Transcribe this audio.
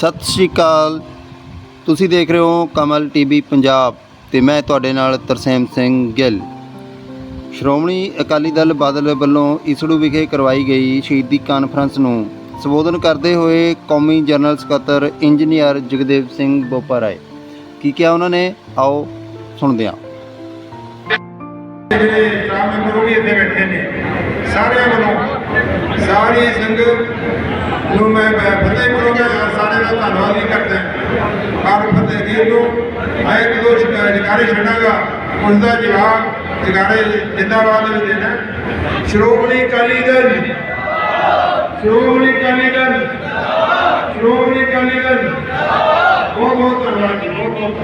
ਸਤਿ ਸ਼੍ਰੀ ਅਕਾਲ। ਤੁਸੀਂ ਦੇਖ ਰਹੇ ਹੋ ਕਮਲ ਟੀਵੀ ਪੰਜਾਬ ਤੇ ਮੈਂ ਤੁਹਾਡੇ ਨਾਲ ਤਰਸੇਮ ਸਿੰਘ ਗਿੱਲ। ਸ਼੍ਰੋਮਣੀ ਅਕਾਲੀ ਦਲ ਬਾਦਲ ਵੱਲੋਂ ਇਸੜੂ ਵਿਖੇ ਕਰਵਾਈ ਗਈ ਸ਼ਹੀਦੀ ਕਾਨਫਰੰਸ ਨੂੰ ਸੰਬੋਧਨ ਕਰਦੇ ਹੋਏ ਕੌਮੀ ਜਨਰਲ ਸਕੱਤਰ ਇੰਜੀਨੀਅਰ ਜਗਦੇਵ ਸਿੰਘ ਬੋਪਾ ਰਾਏ ਕੀ ਕਿਹਾ ਉਹਨਾਂ ਨੇ? ਆਓ ਸੁਣਦੇ ਹਾਂ। ਜਿਹੜੇ ਸਟਾਫ ਮੈਂਬਰ ਇੱਥੇ ਬੈਠੇ ਨੇ। ਸਾਰਿਆਂ ਵੱਲੋਂ ਸਾਰੀ ਸੰਗਤ ਨੂੰ ਮੈਂ ਫਤਿਹ ਕਰੂੰਗਾ ਔਰ ਸਾਰੇ ਦਾ ਧੰਨਵਾਦ ਵੀ ਕਰਦਾ ਹਾਂ ਔਰ ਨੂੰ ਮੈਂ ਇੱਕ ਦੋ ਸ਼ਿਕਾ- ਛੱਡਾਂਗਾ। ਉਸ ਦਾ ਜਵਾਬ ਜਕਾਰੇ ਜਿੰਦਾਬਾਦ ਵਿੱਚ ਦੇਣਾ ਸ਼੍ਰੋਮਣੀ ਅਕਾਲੀ ਦਲ। ਸ਼੍ਰੋਮਣੀ ਅਕਾਲੀ ਦਲ। ਸ਼੍ਰੋਮਣੀ ਅਕਾਲੀ ਦਲ। ਬਹੁਤ ਬਹੁਤ ਧੰਨਵਾਦ ਜੀ, ਬਹੁਤ ਬਹੁਤ